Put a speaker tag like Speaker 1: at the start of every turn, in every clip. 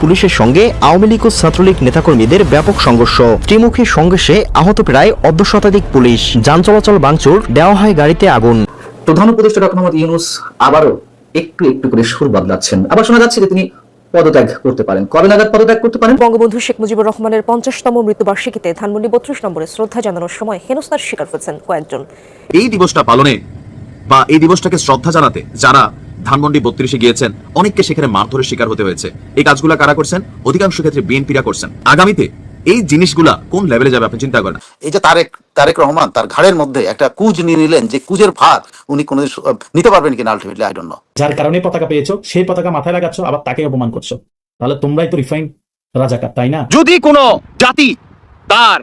Speaker 1: পুলিশের সঙ্গে আওয়ামী লীগ ও ছাত্রলীগ নেতাকর্মীদের ব্যাপক সংঘর্ষ। ত্রিমুখী সংঘর্ষে আহত প্রায় অর্ধ শতাধিক পুলিশ। যান চলাচল ভাঙচুর দেওয়া হয় গাড়িতে আগুন।
Speaker 2: প্রধান উপদেষ্টা ডক্টর মোহাম্মদ ইউনুস আবারও একটু একটু করে সুর বদলাচ্ছেন। আবার শোনা যাচ্ছে যে তিনি পদত্যাগ করতে পারেন। কবে নাগাদ পদত্যাগ করতে পারেন?
Speaker 3: বঙ্গবন্ধু শেখ মুজিবুর রহমানের পঞ্চাশতম মৃত্যুবার্ষিকীতে ধানমন্ডি বত্রিশ নম্বরে শ্রদ্ধা জানানোর সময় হেনস্থার শিকার হয়েছেন কয়েকজন।
Speaker 4: এই দিবসটা পালনে বা এই দিবসটাকে শ্রদ্ধা জানাতে যারা ধানমন্ডি বত্রিশে গিয়েছেন। অনেককে সেখানে মারধরের শিকার হতে হয়েছে। এই কাজগুলা কারা করছেন? অধিকাংশ ক্ষেত্রে বিএনপিরা করছেন। আগামীতে এই জিনিসগুলা কোন লেভেলে যাবে আপনি চিন্তা করেন?
Speaker 5: এই যে তারেক তারেক রহমান তার ঘাড়ের মধ্যে একটা কুজ নিয়ে নিলেন যে কুজের ভার উনি কোনোদিন সু- নিতে পারবেন কিনা আলটিমেটলি আই ডোন্ট নো
Speaker 6: যার কারণে পতাকা পেয়েছ সেই পতাকা মাথায় লাগাচ্ছ আবার তাকে অপমান করছ। তাহলে তোমরাই তো রিফাইন রাজাকার তাই না?
Speaker 7: যদি কোনো জাতি তার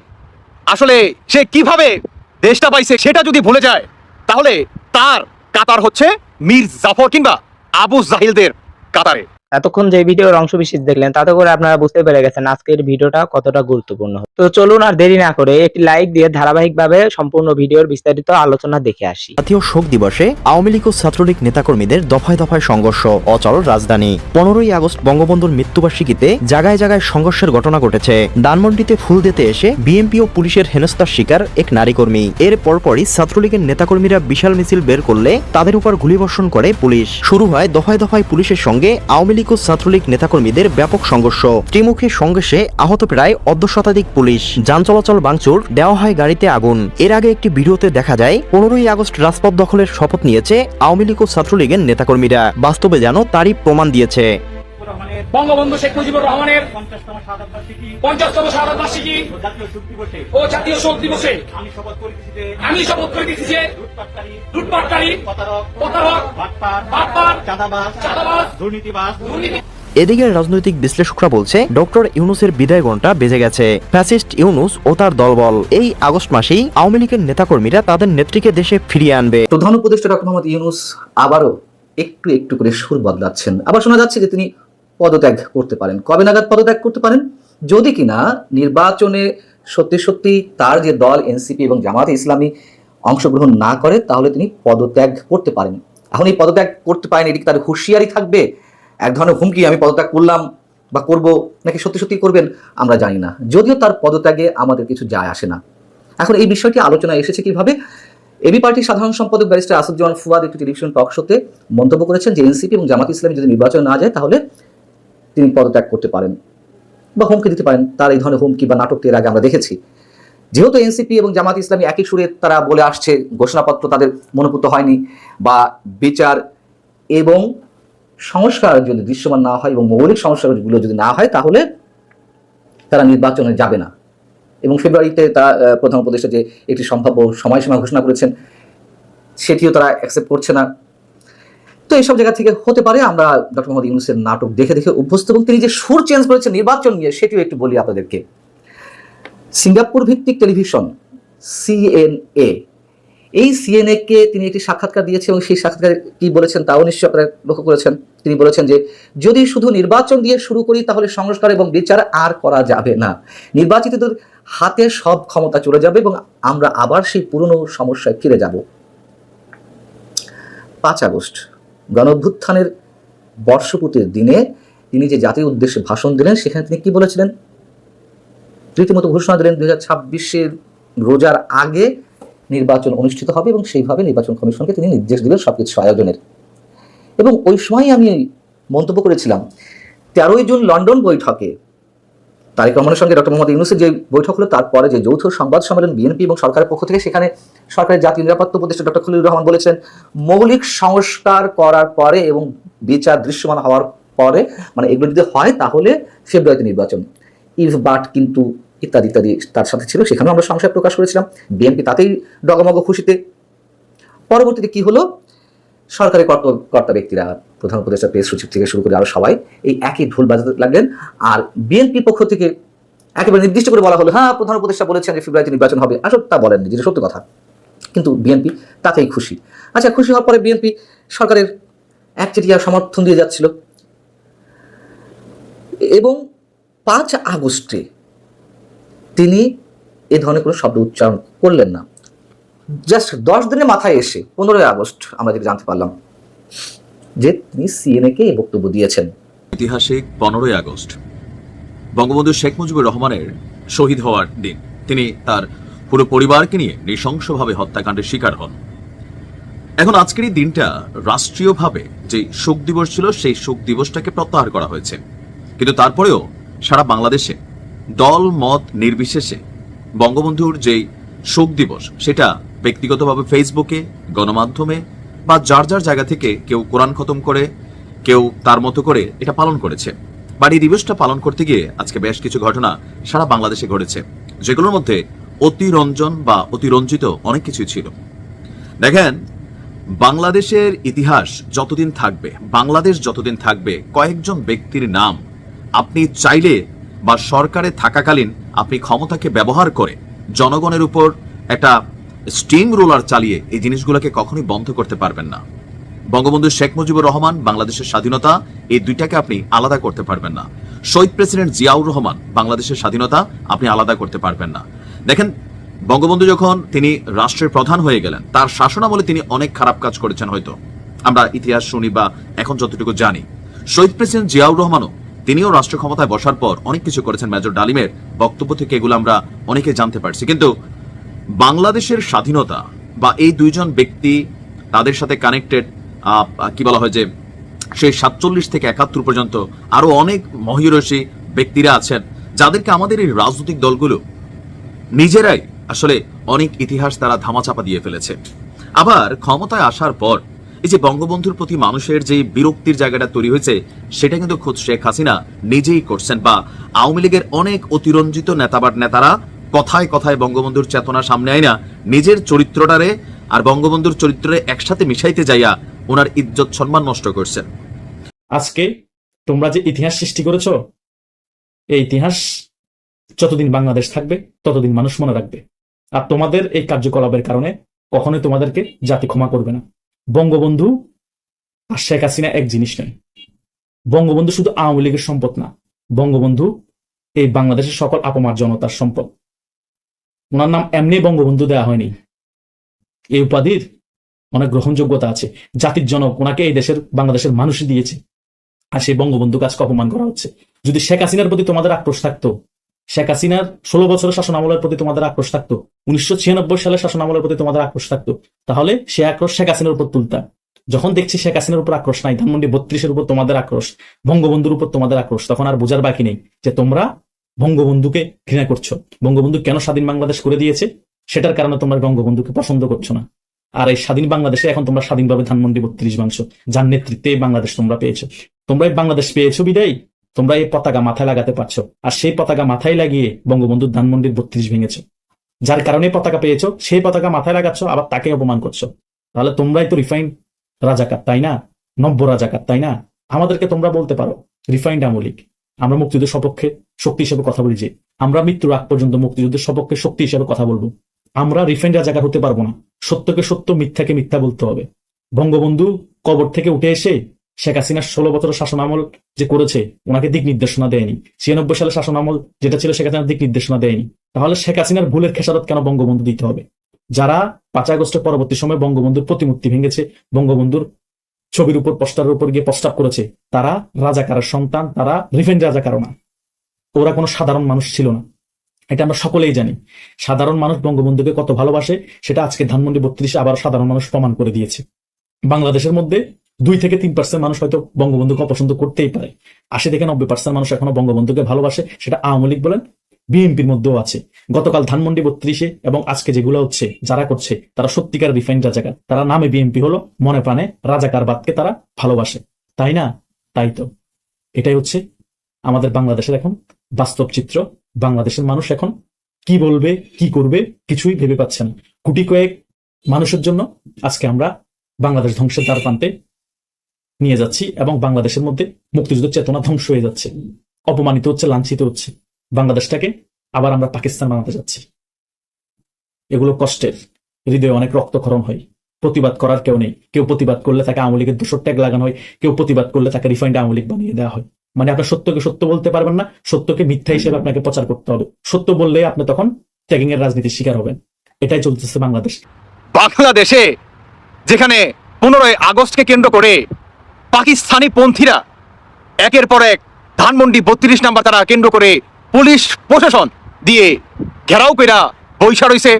Speaker 7: আসলে সে কীভাবে দেশটা পাইছে সেটা যদি ভুলে যায় তাহলে তার কাতার হচ্ছে মীর জাফর কিংবা আবু জাহিলদের কাতারে।
Speaker 8: এতক্ষণ যে ভিডিওর অংশ বিশেষ দেখলেন, তাতে করে আপনারা বুঝতে পেরে গেছেন আজকের ভিডিওটা কতটা গুরুত্বপূর্ণ। তো চলুন আর দেরি না করে একটি লাইক দিয়ে ধারাবাহিকভাবে সম্পূর্ণ ভিডিওর বিস্তারিত আলোচনা দেখে আসি।
Speaker 1: জাতীয় শোক দিবসে আওয়ামী লীগ ও ছাত্রলীগ নেতাকর্মীদের দফায় দফায় সংঘর্ষ, অচল রাজধানী। পনেরোই আগস্ট বঙ্গবন্ধুর মৃত্যুবার্ষিকীতে জায়গায় জায়গায় সংঘর্ষের ঘটনা ঘটেছে। ধানমন্ডিতে ফুল দিতে এসে বিএনপি ও পুলিশের হেনস্থার শিকার এক নারী কর্মী এর পরপরই ছাত্রলীগের নেতাকর্মীরা বিশাল মিছিল বের করলে তাদের উপর গুলিবর্ষণ করে পুলিশ। শুরু হয় দফায় দফায় পুলিশের সঙ্গে আওয়ামী লীগ ও ছাত্রলীগ নেতাকর্মীদের ব্যাপক সংঘর্ষ। ত্রিমুখী সংঘর্ষে আহত প্রায় অর্ধ শতাধিক পুলিশ। যান চলাচল ভাঙচুর, দেওয়া হয় গাড়িতে আগুন। এর আগে একটি ভিডিওতে দেখা যায়, পনেরোই আগস্ট রাজপথ দখলের শপথ নিয়েছে আওয়ামী লীগ ও ছাত্রলীগের নেতাকর্মীরা। বাস্তবে যেন তারই প্রমাণ দিয়েছে।
Speaker 9: বঙ্গবন্ধু শেখ মুজিবুর রহমানের পঞ্চাশতম শাহাদ বার্ষিকী ও জাতীয় শোক দিবসে আমি শপথ করে দিচ্ছি যে, লুটপাটকারী প্রতারক দুর্নীতি
Speaker 1: এদিকে রাজনৈতিক বিশ্লেষকরা বলছে ডক্টর ইউনুসের বিদায় ঘণ্টা বেজে গেছে। ফ্যাসিস্ট ইউনুস ও তার দলবল। এই আগস্ট মাসেই আওয়ামী লীগের নেতাকর্মীরা তাদের নেত্রীকে দেশে ফিরিয়ে আনবে।
Speaker 2: প্রধান উপদেষ্টা ডক্টর মোহাম্মদ ইউনুস আবারও একটু একটু করে সুর বদলাচ্ছেন। আবার শোনা যাচ্ছে যে তিনি পদত্যাগ করতে পারেন। কবে নাগাদ পদত্যাগ করতে পারেন? যদি কিনা নির্বাচনে সত্যি সত্যি তার যে দল এনসিপি এবং জামাত ইসলামী অংশগ্রহণ না করে তাহলে তিনি পদত্যাগ করতে পারেন। এখন এই পদত্যাগ করতে পারেন এদিকে তার হুঁশিয়ারি থাকবে? এক ধরনের হুমকি, আমি পদত্যাগ করলাম বা করব, নাকি সত্যি সত্যি করবেন? আমরা জানি না। যদিও তার পদত্যাগে আমাদের কিছু যায় আসে না। এখন এই বিষয়টি আলোচনায় এসেছে কীভাবে? এবি পার্টির সাধারণ সম্পাদক ব্যারিস্টার আসাদুজ্জামান ফুয়াদ একটি টেলিভিশন টক শোতে মন্তব্য করেছেন যে এনসিপি এবং জামাত ইসলামী যদি নির্বাচন না যায়, তাহলে তিনি পদত্যাগ করতে পারেন বা হুমকি দিতে পারেন। তার এই ধরনের হুমকি বা নাটক এর আগে আমরা দেখেছি। যেহেতু এনসিপি এবং জামাত ইসলামী একই সুরে তারা বলে আসছে, ঘোষণাপত্র তাদের মনোভূত হয়নি বা বিচার এবং সংস্কার যদি দৃশ্যমান না হয় এবং মৌলিক সংস্কারগুলো যদি না হয়, তাহলে তারা নির্বাচনে যাবে না। এবং ফেব্রুয়ারিতে তারা প্রধান উপদেষ্টা যে একটি সম্ভাব্য সময়সীমা ঘোষণা করেছেন, সেটিও তারা অ্যাকসেপ্ট করছে না। তো এইসব জায়গা থেকে হতে পারে, আমরা ডক্টর মোহাম্মদ ইউনুসের নাটক দেখে দেখে অভ্যস্ত এবং তিনি যে সুর চেঞ্জ করেছেন নির্বাচন নিয়ে, সেটিও একটু বলি আপনাদেরকে। সিঙ্গাপুর ভিত্তিক টেলিভিশন, সিএনএ। এই সিএনএ কে তিনি একটি সাক্ষাৎকার দিয়েছেন এবং সেই সাক্ষাৎকারে কি বলেছেন তাও নিশ্চয়ই আপনারা লক্ষ্য করেছেন। তিনি বলেছেন যে, যদি শুধু নির্বাচন দিয়ে শুরু করি তাহলে সংস্কার এবং বিচার আর করা যাবে না। নির্বাচিতদের হাতে সব ক্ষমতা চলে যাবে এবং আমরা আবার সেই পুরনো সমস্যায় ফিরে যাব। পাঁচ আগস্ট গণঅভ্যুত্থানের বর্ষপূর্তির দিনে তিনি যে জাতির উদ্দেশ্যে ভাষণ দিলেন, সেখানে তিনি কি বলেছিলেন? রীতিমতো ঘোষণা দিলেন দুই হাজার রোজার আগে নির্বাচন অনুষ্ঠিত হবে এবং সেইভাবে নির্বাচন কমিশনকে তিনি নির্দেশ দিলেন সবকিছু আয়োজনের। এবং ওই সময় আমি মন্তব্য করেছিলাম, তেরোই জুন লন্ডন বৈঠকে তারেক রহমানের সঙ্গে ডক্টর মোহাম্মদ ইউনুসের যে বৈঠক হলো, তারপরে যে যৌথ সংবাদ সম্মেলন বিএনপি এবং সরকারের পক্ষ থেকে, সেখানে সরকারের জাতীয় নিরাপত্তা উপদেষ্টা ডক্টর খলিলুর রহমান বলেছেন, মৌলিক সংস্কার করার পরে এবং বিচার দৃশ্যমান হওয়ার পরে মানে এগুলো যদি হয় তাহলে ফেব্রুয়ারিতে নির্বাচন। ইফ, বাট, কিন্তু ইত্যাদি ইত্যাদি তার সাথে ছিল। সেখানেও আমরা সংশয় প্রকাশ করেছিলাম। বিএনপি তাতেই ডগমগ খুশিতে। পরবর্তীতে কি হলো? সরকারি কর্ত- ব্যক্তিরা, প্রধান উপদেষ্টা, প্রেস সচিব থেকে শুরু করে আরও সবাই এই একই ঢোল বাজাতে লাগলেন। আর বিএনপি পক্ষ থেকে একেবারে নির্দিষ্ট করে বলা হলো হ্যাঁ প্রধান উপদেষ্টা বলেছেন যে ফেব্রুয়ারিতে নির্বাচন হবে। আসলে তা বলেননি, যেটা সত্য কথা। কিন্তু বিএনপি তাতেই খুশি। আচ্ছা খুশি হওয়ার পরে বিএনপি সরকারের একচেটিয়া সমর্থন দিয়ে যাচ্ছিল। এবং পাঁচ আগস্টে তিনি এ ধরনের কোনো শব্দ উচ্চারণ করলেন না। জাস্ট দশ দিনের মাথায় এসে পনেরোই আগস্ট আমরা যেটা জানতে পারলাম যে তিনি সিএনএ কে বক্তব্য দিয়েছেন।
Speaker 4: ঐতিহাসিক পনেরোই আগস্ট, বঙ্গবন্ধু শেখ মুজিবুর রহমানের শহীদ হওয়ার দিন। তিনি তার পুরো পরিবারকে নিয়ে নৃশংসভাবে হত্যাকাণ্ডের শিকার হন। এখন আজকের এই দিনটা রাষ্ট্রীয়ভাবে যে শোক দিবস ছিল, সেই শোক দিবসটাকে প্রত্যাহার করা হয়েছে। কিন্তু তারপরেও সারা বাংলাদেশে দল, মত নির্বিশেষে বঙ্গবন্ধুর যেই শোক দিবস, সেটা ব্যক্তিগতভাবে ফেসবুকে গণমাধ্যমে বা যার যার জায়গা থেকে কেউ কোরআন খতম করে, কেউ তার মতো করে এটা পালন করেছে। বাট এই দিবসটা পালন করতে গিয়ে আজকে বেশ কিছু ঘটনা সারা বাংলাদেশে ঘটেছে, যেগুলোর মধ্যে অতিরঞ্জন বা অতিরঞ্জিত অনেক কিছুই ছিল। দেখেন, বাংলাদেশের ইতিহাস যতদিন থাকবে, বাংলাদেশ যতদিন থাকবে, কয়েকজন ব্যক্তির নাম আপনি চাইলে বা সরকারে থাকাকালীন আপনি ক্ষমতাকে ব্যবহার করে জনগণের উপর একটা স্টিং রোলার চালিয়ে এই জিনিসগুলোকে কখনোই বন্ধ করতে পারবেন না। বঙ্গবন্ধু শেখ মুজিবুর রহমান, বাংলাদেশের স্বাধীনতা, এই দুইটাকে আপনি আলাদা করতে পারবেন না। শহীদ প্রেসিডেন্ট জিয়াউর রহমান, বাংলাদেশের স্বাধীনতা, আপনি আলাদা করতে পারবেন না। দেখেন, বঙ্গবন্ধু যখন তিনি রাষ্ট্রের প্রধান হয়ে গেলেন, তার শাসনামলে তিনি অনেক খারাপ কাজ করেছেন হয়তো। আমরা ইতিহাস শুনি বা এখন যতটুকু জানি। শহীদ প্রেসিডেন্ট জিয়াউর রহমানও তিনিও রাষ্ট্র ক্ষমতায় বসার পর অনেক কিছু করেছেন মেজর ডালিমের বক্তব্য থেকে এগুলো আমরা অনেকে জানতে পারছি। কিন্তু বাংলাদেশের স্বাধীনতা বা এই দুইজন ব্যক্তি তাদের সাথে কানেক্টেড কি বলা হয় যে সেই সাতচল্লিশ থেকে একাত্তর পর্যন্ত আরও অনেক মহিরসী ব্যক্তিরা আছেন, যাদেরকে আমাদের এই রাজনৈতিক দলগুলো নিজেরাই আসলে অনেক ইতিহাস তারা ধামাচাপা দিয়ে ফেলেছে। আবার ক্ষমতায় আসার পর এই যে বঙ্গবন্ধুর প্রতি মানুষের যে বিরক্তির জায়গাটা তৈরি হয়েছে, সেটা কিন্তু খোদ শেখ হাসিনা নিজেই করছেন বা আওয়ামী লীগের অনেক অতিরঞ্জিত নেতাবার নেতারা কথায় কথায় বঙ্গবন্ধুর চেতনা সামনে আয় না নিজের চরিত্রটারে আর বঙ্গবন্ধুর চরিত্রে একসাথে মিশাইতে যাইয়া ওনার ইজ্জত সম্মান নষ্ট করছেন।
Speaker 6: আজকে তোমরা যে ইতিহাস সৃষ্টি করেছ, এই ইতিহাস যতদিন বাংলাদেশ থাকবে, ততদিন মানুষ মনে রাখবে। আর তোমাদের এই কার্যকলাপের কারণে কখনোই তোমাদেরকে জাতি ক্ষমা করবে না। বঙ্গবন্ধু আর শেখ হাসিনা এক জিনিস নয় বঙ্গবন্ধু শুধু আওয়ামী লীগের সম্পদ না, বঙ্গবন্ধু এই বাংলাদেশের সকল আপমার জনতার সম্পদ। ওনার নাম এমনি বঙ্গবন্ধু দেওয়া হয়নি। এই উপাধির অনেক গ্রহণযোগ্যতা আছে। জাতির জনক ওনাকে এই দেশের, বাংলাদেশের মানুষই দিয়েছে। আর সেই বঙ্গবন্ধু কাজকে অপমান করা হচ্ছে। যদি শেখ হাসিনার প্রতি তোমাদের আক্রোশ থাকতো শেখ হাসিনার ষোলো বছরের শাসন আমলের প্রতি তোমাদের আক্রোশ থাকতো। উনিশশো ছিয়ানব্বই সালের শাসন আমলের প্রতি তোমাদের আক্রোশ থাকতো। তাহলে সে আক্রোশ শেখ হাসিনার উপর তুলতাম। যখন দেখছি শেখ হাসিনার উপর আক্রোশ নাই, ধানমন্ডি বত্রিশের উপর তোমাদের আক্রোশ, বঙ্গবন্ধুর উপর তোমাদের আক্রোশ, তখন আর বোঝার বাকি নেই যে তোমরা বঙ্গবন্ধুকে ঘৃণা করছ। বঙ্গবন্ধু কেন স্বাধীন বাংলাদেশ করে দিয়েছে? সেটার কারণে তোমরা বঙ্গবন্ধুকে পছন্দ করছ না। আর এই স্বাধীন বাংলাদেশে এখন তোমরা স্বাধীনভাবে ধানমন্ডি বত্রিশ মাংস যার নেতৃত্বে বাংলাদেশ তোমরা পেয়েছ। তোমরা বাংলাদেশ পেয়েছ বিদায়। তোমরা এই পতাকা মাথায় লাগাতে পারছ। আর সেই পতাকা মাথায় লাগিয়ে বঙ্গবন্ধুর ধানমন্ডির বত্রিশ ভেঙেছো। যার কারণে পতাকা পেয়েছ, সেই পতাকা মাথায় লাগাচ্ছ, আবার তাকে অপমান করছ। তাহলে তোমরাই তো রিফাইন রাজাকার, তাই না? নব্য রাজাকার, তাই না? আমাদেরকে তোমরা বলতে পারো রিফাইন্ড আমলিক। আমরা মুক্তিযুদ্ধের সপক্ষে শক্তি হিসেবে কথা বলি যে, আমরা মৃত্যুর আগ পর্যন্ত মুক্তিযুদ্ধের সপক্ষে শক্তি হিসেবে কথা বলব। আমরা রিফাইন্ড রাজাকার হতে পারব না। সত্যকে সত্য, মিথ্যাকে মিথ্যা বলতে হবে। বঙ্গবন্ধু কবর থেকে উঠে এসে শেখ হাসিনার ষোলো বছরের শাসন আমল যে করেছে, ওনাকে দিক নির্দেশনা দেয়নি। ছিয়ানব্বই সালের শাসন আমল যেটা ছিল, শেখ হাসিনার দিক নির্দেশনা দেয়নি। তাহলে শেখ হাসিনার ভুলের খেসারত কেন বঙ্গবন্ধু দিতে হবে? যারা পাঁচ আগস্টের পরবর্তী সময় বঙ্গবন্ধুর প্রতিমূর্তি ভেঙেছে, বঙ্গবন্ধুর ছবির উপর, পোস্টারের উপর গিয়ে প্রস্তাব করেছে, তারা রাজাকারের সন্তান, তারা রিফেন্ড রাজাকারও না। ওরা কোনো সাধারণ মানুষ ছিল না। এটা আমরা সকলেই জানি। সাধারণ মানুষ বঙ্গবন্ধুকে কত ভালোবাসে, সেটা আজকে ধানমন্ডি বত্রিশে আবার সাধারণ মানুষ প্রমাণ করে দিয়েছে। বাংলাদেশের মধ্যে দুই থেকে তিন পার্সেন্ট মানুষ হয়তো বঙ্গবন্ধুকে অপছন্দ করতেই পারে। আশি থেকে নব্বই পার্সেন্ট মানুষ এখনও বঙ্গবন্ধুকে ভালোবাসে, সেটা আওয়ামী লীগ বলেন, বিএনপির মধ্যেও আছে। গতকাল ধানমন্ডি বত্রিশে এবং আজকে যেগুলো হচ্ছে, যারা করছে, তারা সত্যিকার রিফাইন্ড রাজাকার। তারা নামে বিএনপি হলো, মনে প্রাণে রাজাকার বাদকে তারা ভালোবাসে। তাই না? তাই তো। এটাই হচ্ছে আমাদের বাংলাদেশের এখন বাস্তব চিত্র। বাংলাদেশের মানুষ এখন কি বলবে, কি করবে, কিছুই ভেবে পাচ্ছে না। কোটি কয়েক মানুষের জন্য আজকে আমরা বাংলাদেশ ধ্বংসের দ্বার প্রান্তে নিয়ে যাচ্ছি এবং বাংলাদেশের মধ্যে মুক্তিযুদ্ধের চেতনা ধ্বংস হয়ে যাচ্ছে। অপমানিত হচ্ছে, লাঞ্ছিত হচ্ছে। বাংলাদেশটাকে আবার আমরা পাকিস্তান বানাতে যাচ্ছি। এগুলো কষ্টের। হৃদয়ে অনেক রক্তক্ষরণ হয়। প্রতিবাদ করার কেউ নেই। কেউ প্রতিবাদ করলে তাকে আওয়ামী লীগের দুশো ট্যাগ লাগানো হয়। কেউ প্রতিবাদ করলে তাকে রিফাইন্ড আওয়ামী লীগ বানিয়ে দেওয়া হয়। মানে আপনার সত্যকে সত্য বলতে পারবেন না, সত্যকে মিথ্যা হিসেবে আপনাকে প্রচার করতে হবে। সত্য বললে আপনি তখন ট্যাগিং এর রাজনীতির শিকার হবেন। এটাই চলতেছে বাংলাদেশ।
Speaker 7: বাংলাদেশে যেখানে পনেরোই আগস্টকে কেন্দ্র করে পাকিস্তানি পন্থীরা। একের পর এক ধানমন্ডি বত্রিশ নাম্বার তারা কেন্দ্র করে পুলিশ প্রশাসন দিয়ে ঘেরাও পেরা বৈশা রয়েছে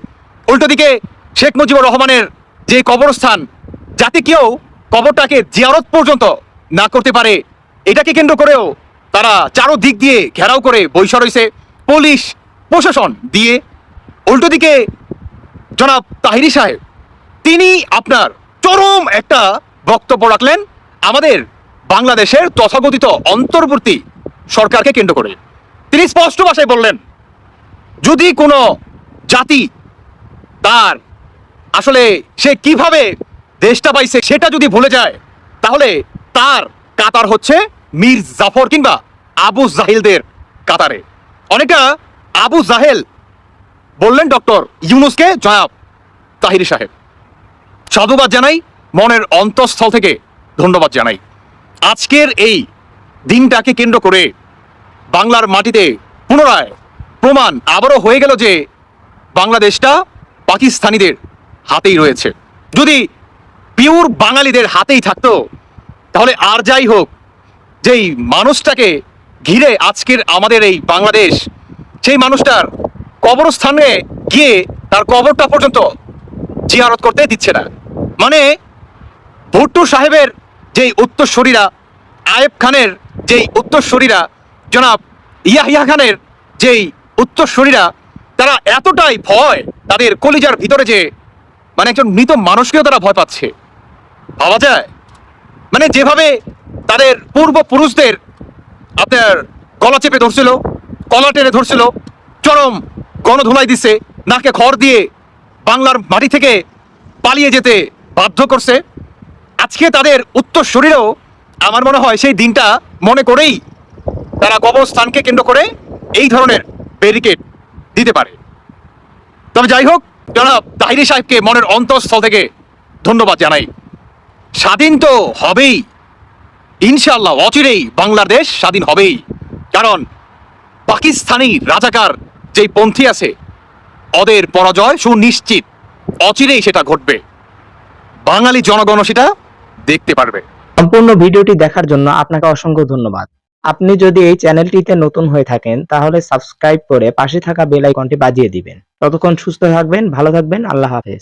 Speaker 7: উল্টো দিকে শেখ মুজিবুর রহমানের যে কবরস্থান যাতে কেউ কবরটাকে জিয়ারত পর্যন্ত না করতে পারে, এটাকে কেন্দ্র করেও তারা চারো দিক দিয়ে ঘেরাও করে বৈশা রয়েছে পুলিশ প্রশাসন দিয়ে। উল্টো দিকে জনাব তাহিরি সাহেব, তিনি আপনার চরম একটা বক্তব্য রাখলেন। আমাদের বাংলাদেশের তথাকথিত অন্তর্বর্তী সরকারকে কেন্দ্র করে। তিনি স্পষ্ট ভাষায় বললেন, যদি কোনো জাতি তার আসলে সে কীভাবে দেশটা পাইছে সেটা যদি ভুলে যায়, তাহলে তার কাতার হচ্ছে মীর জাফর কিংবা আবু জাহিলদের কাতারে। অনেকটা আবু জাহেল বললেন ডক্টর ইউনুসকে জয়াব তাহিরি সাহেব। সাধুবাদ জানাই মনের অন্তঃস্থল থেকে। ধন্যবাদ জানাই। আজকের এই দিনটাকে কেন্দ্র করে বাংলার মাটিতে পুনরায় প্রমাণ আবারও হয়ে গেল যে বাংলাদেশটা পাকিস্তানিদের হাতেই রয়েছে। যদি পিওর বাঙালিদের হাতেই থাকতো, তাহলে আর যাই হোক, যেই মানুষটাকে ঘিরে আজকের আমাদের এই বাংলাদেশ, সেই মানুষটার কবরস্থানে গিয়ে তার কবরটা পর্যন্ত জিয়ারত করতে দিচ্ছে না। মানে ভুট্টু সাহেবের যেই উত্তরসূরিরা, আয়েব খানের যেই উত্তরসূরিরা, জনাব ইয়াহিয়া খানের যেই উত্তরসূরিরা, তারা এতটাই ভয় তাদের কলিজার ভিতরে যে মানে একজন মৃত মানুষকেও তারা ভয় পাচ্ছে। ভাবা যায়? মানে যেভাবে তাদের পূর্বপুরুষদের আপনার গলা চেপে ধরছিল, কলা টেনে ধরছিল, চরম গণধুলাই দিছে, নাকে খড় দিয়ে বাংলার মাটি থেকে পালিয়ে যেতে বাধ্য করছে। আজকে তাদের উত্তর শরীরেও আমার মনে হয় সেই দিনটা মনে করেই তারা কবরস্থানকে কেন্দ্র করে এই ধরনের ব্যারিকেড দিতে পারে। তবে যাই হোক, জনাব তাহিরি সাহেবকে মনের অন্তঃস্থল থেকে ধন্যবাদ জানাই। স্বাধীন তো হবেই। ইনশাল্লাহ অচিরেই বাংলাদেশ স্বাধীন হবেই। কারণ পাকিস্তানি রাজাকার যেই পন্থী আছে, ওদের পরাজয় সুনিশ্চিত। অচিরেই সেটা ঘটবে। বাঙালি জনগণ সেটা দেখতে পারবে।
Speaker 8: সম্পূর্ণ ভিডিওটি দেখার জন্য আপনাকে অসংখ্য ধন্যবাদ। আপনি যদি এই চ্যানেলটিতে নতুন হয়ে থাকেন, তাহলে সাবস্ক্রাইব করে পাশে থাকা বেল আইকনটি বাজিয়ে দিবেন। ততক্ষণ সুস্থ থাকবেন, ভালো থাকবেন, আল্লাহ হাফেজ।